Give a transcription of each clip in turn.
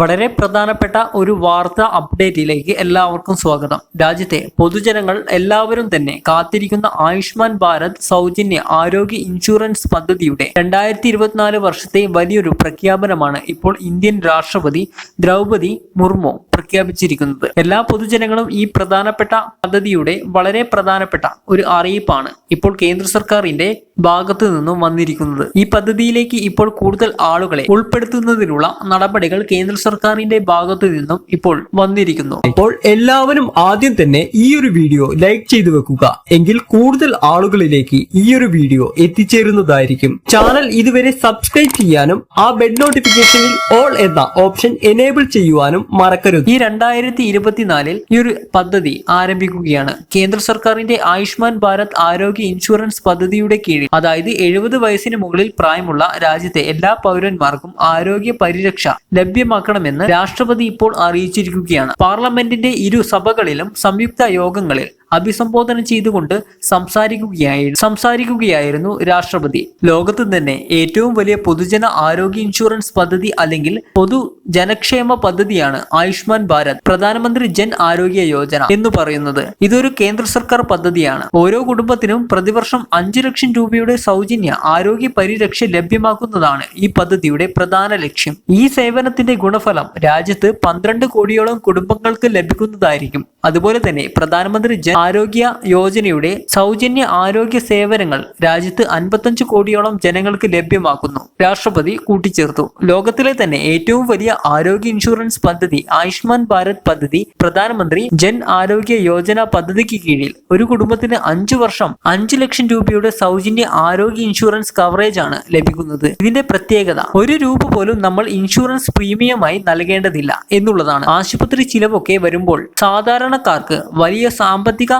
വളരെ പ്രധാനപ്പെട്ട ഒരു വാർത്ത അപ്ഡേറ്റിലേക്ക് എല്ലാവർക്കും സ്വാഗതം. രാജ്യത്തെ പൊതുജനങ്ങൾ എല്ലാവരും തന്നെ കാത്തിരിക്കുന്ന ആയുഷ്മാൻ ഭാരത് സൗജന്യ ആരോഗ്യ ഇൻഷുറൻസ് പദ്ധതിയുടെ രണ്ടായിരത്തി ഇരുപത്തിനാല് വർഷത്തെ വലിയൊരു പ്രഖ്യാപനമാണ് ഇപ്പോൾ ഇന്ത്യൻ രാഷ്ട്രപതി ദ്രൗപതി മുർമു പ്രഖ്യാപിച്ചിരിക്കുന്നത്. എല്ലാ പൊതുജനങ്ങളും ഈ പ്രധാനപ്പെട്ട പദ്ധതിയുടെ വളരെ പ്രധാനപ്പെട്ട ഒരു അറിയിപ്പാണ്. ഇപ്പോൾ കേന്ദ്ര സർക്കാരിന്റെ ഭാഗത്തു നിന്നും വന്നിരിക്കുന്നത്. ഈ പദ്ധതിയിലേക്ക് ഇപ്പോൾ കൂടുതൽ ആളുകളെ ഉൾപ്പെടുത്തുന്നതിനുള്ള നടപടികൾ കേന്ദ്ര സർക്കാരിന്റെ ഭാഗത്തു നിന്നും ഇപ്പോൾ വന്നിരിക്കുന്നു. അപ്പോൾ എല്ലാവരും ആദ്യം തന്നെ ഈ ഒരു വീഡിയോ ലൈക്ക് ചെയ്തു വെക്കുക. എങ്കിൽ കൂടുതൽ ആളുകളിലേക്ക് ഈ ഒരു വീഡിയോ എത്തിച്ചേരുന്നതായിരിക്കും. ചാനൽ ഇതുവരെ സബ്സ്ക്രൈബ് ചെയ്യാനും ആ ബെഡ് നോട്ടിഫിക്കേഷനിൽ ഓൾ എന്ന ഓപ്ഷൻ എനേബിൾ ചെയ്യുവാനും മറക്കരുത്. ഈ രണ്ടായിരത്തി ഇരുപത്തിനാലിൽ ഈ ഒരു പദ്ധതി ആരംഭിക്കുകയാണ്. കേന്ദ്ര സർക്കാരിന്റെ ആയുഷ്മാൻ ഭാരത് ആരോഗ്യ ഇൻഷുറൻസ് പദ്ധതിയുടെ കീഴിൽ അതായത് എഴുപത് വയസ്സിന് മുകളിൽ പ്രായമുള്ള രാജ്യത്തെ എല്ലാ പൗരന്മാർക്കും ആരോഗ്യ പരിരക്ഷ ലഭ്യമാക്കണമെന്ന് രാഷ്ട്രപതി ഇപ്പോൾ അറിയിച്ചിരിക്കുകയാണ്. പാർലമെന്റിന്റെ ഇരു സഭകളിലും സംയുക്ത യോഗങ്ങളിൽ അഭിസംബോധന ചെയ്തുകൊണ്ട് സംസാരിക്കുകയായിരുന്നു സംസാരിക്കുകയായിരുന്നു രാഷ്ട്രപതി. ലോകത്ത് തന്നെ ഏറ്റവും വലിയ പൊതുജന ആരോഗ്യ ഇൻഷുറൻസ് പദ്ധതി അല്ലെങ്കിൽ പൊതു ജനക്ഷേമ പദ്ധതിയാണ് ആയുഷ്മാൻ ഭാരത് പ്രധാനമന്ത്രി ജൻ ആരോഗ്യ യോജന എന്ന് പറയുന്നത്. ഇതൊരു കേന്ദ്ര സർക്കാർ പദ്ധതിയാണ്. ഓരോ കുടുംബത്തിനും പ്രതിവർഷം അഞ്ചു ലക്ഷം രൂപയുടെ സൗജന്യ ആരോഗ്യ പരിരക്ഷ ലഭ്യമാക്കുന്നതാണ് ഈ പദ്ധതിയുടെ പ്രധാന ലക്ഷ്യം. ഈ സേവനത്തിന്റെ ഗുണഫലം രാജ്യത്ത് പന്ത്രണ്ട് കോടിയോളം കുടുംബങ്ങൾക്ക് ലഭിക്കുന്നതായിരിക്കും. അതുപോലെ തന്നെ പ്രധാനമന്ത്രി ജൻ ആരോഗ്യ യോജനയുടെ സൗജന്യ ആരോഗ്യ സേവനങ്ങൾ രാജ്യത്ത് അൻപത്തഞ്ച് കോടിയോളം ജനങ്ങൾക്ക് ലഭ്യമാക്കുന്നു. രാഷ്ട്രപതി കൂട്ടിച്ചേർത്തു. ലോകത്തിലെ തന്നെ ഏറ്റവും വലിയ ആരോഗ്യ ഇൻഷുറൻസ് പദ്ധതി ആയുഷ്മാൻ ഭാരത് പദ്ധതി പ്രധാനമന്ത്രി ജൻ ആരോഗ്യ യോജന പദ്ധതിക്ക് കീഴിൽ ഒരു കുടുംബത്തിന് അഞ്ചു വർഷം അഞ്ചു ലക്ഷം രൂപയുടെ സൗജന്യ ആരോഗ്യ ഇൻഷുറൻസ് കവറേജ് ആണ് ലഭിക്കുന്നത്. ഇതിന്റെ പ്രത്യേകത ഒരു രൂപ പോലും നമ്മൾ ഇൻഷുറൻസ് പ്രീമിയമായി നൽകേണ്ടതില്ല എന്നുള്ളതാണ്. ആശുപത്രി ചിലവൊക്കെ വരുമ്പോൾ സാധാരണക്കാർക്ക് വലിയ സാമ്പത്തിക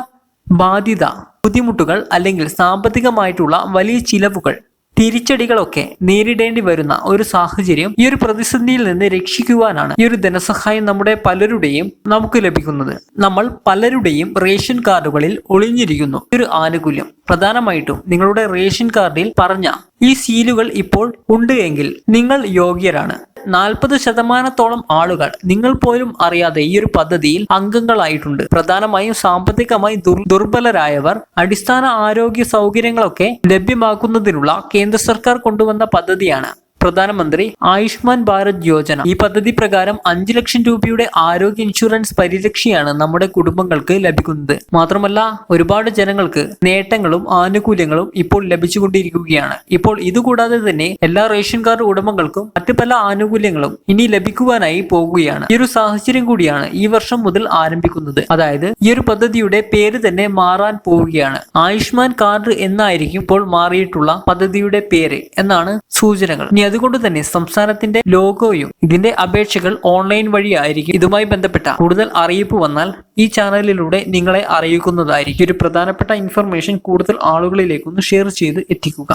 ബാധ്യത ബുദ്ധിമുട്ടുകൾ അല്ലെങ്കിൽ സാമ്പത്തികമായിട്ടുള്ള വലിയ ചിലവുകൾ തിരിച്ചടികളൊക്കെ നേരിടേണ്ടി വരുന്ന ഒരു സാഹചര്യം ഈ ഒരു പ്രതിസന്ധിയിൽ നിന്ന് രക്ഷിക്കുവാനാണ് ഈ ഒരു ധനസഹായം നമ്മുടെ പലരുടെയും നമുക്ക് ലഭിക്കുന്നത്. നമ്മൾ പലരുടെയും റേഷൻ കാർഡുകളിൽ ഒളിഞ്ഞിരിക്കുന്നു. ഒരു ആനുകൂല്യം. പ്രധാനമായിട്ടും നിങ്ങളുടെ റേഷൻ കാർഡിൽ പറഞ്ഞ ഈ സീലുകൾ ഇപ്പോൾ ഉണ്ട് എങ്കിൽ നിങ്ങൾ യോഗ്യരാണ്. നാൽപ്പത് ശതമാനത്തോളം ആളുകൾ നിങ്ങൾ പോലും അറിയാതെ ഈ ഒരു പദ്ധതിയിൽ അംഗങ്ങളായിട്ടുണ്ട്. പ്രധാനമായും സാമ്പത്തികമായി ദുർബലരായവർ അടിസ്ഥാന ആരോഗ്യ സൗകര്യങ്ങളൊക്കെ ലഭ്യമാക്കുന്നതിനുള്ള കേന്ദ്ര സർക്കാർ കൊണ്ടുവന്ന പദ്ധതിയാണ്. പ്രധാനമന്ത്രി ആയുഷ്മാൻ ഭാരത് യോജന. ഈ പദ്ധതി പ്രകാരം അഞ്ചു ലക്ഷം രൂപയുടെ ആരോഗ്യ ഇൻഷുറൻസ് പരിരക്ഷയാണ് നമ്മുടെ കുടുംബങ്ങൾക്ക് ലഭിക്കുന്നത്. മാത്രമല്ല ഒരുപാട് ജനങ്ങൾക്ക് നേട്ടങ്ങളും ആനുകൂല്യങ്ങളും ഇപ്പോൾ ലഭിച്ചുകൊണ്ടിരിക്കുകയാണ്. ഇപ്പോൾ ഇതുകൂടാതെ തന്നെ എല്ലാ റേഷൻ കാർഡ് ഉടമകൾക്കും മറ്റു പല ആനുകൂല്യങ്ങളും ഇനി ലഭിക്കുവാനായി പോകുകയാണ്. ഈ ഒരു സാഹചര്യം കൂടിയാണ് ഈ വർഷം മുതൽ ആരംഭിക്കുന്നത്. അതായത് ഈ ഒരു പദ്ധതിയുടെ പേര് തന്നെ മാറാൻ പോവുകയാണ്. ആയുഷ്മാൻ കാർഡ് എന്നായിരിക്കും ഇപ്പോൾ മാറിയിട്ടുള്ള പദ്ധതിയുടെ പേര് എന്നാണ് സൂചനകൾ. ഇനി അതുകൊണ്ട് തന്നെ സംസ്ഥാനത്തിന്റെ ലോഗോയും ഇതിന്റെ അപേക്ഷകൾ ഓൺലൈൻ വഴിയായിരിക്കും ഇതുമായി ബന്ധപ്പെട്ട കൂടുതൽ അറിയിപ്പ് വന്നാൽ ഈ ചാനലിലൂടെ നിങ്ങളെ അറിയിക്കുന്നതായിരിക്കും. ഒരു പ്രധാനപ്പെട്ട ഇൻഫർമേഷൻ കൂടുതൽ ആളുകളിലേക്കൊന്ന് ഷെയർ ചെയ്ത് എത്തിക്കുക.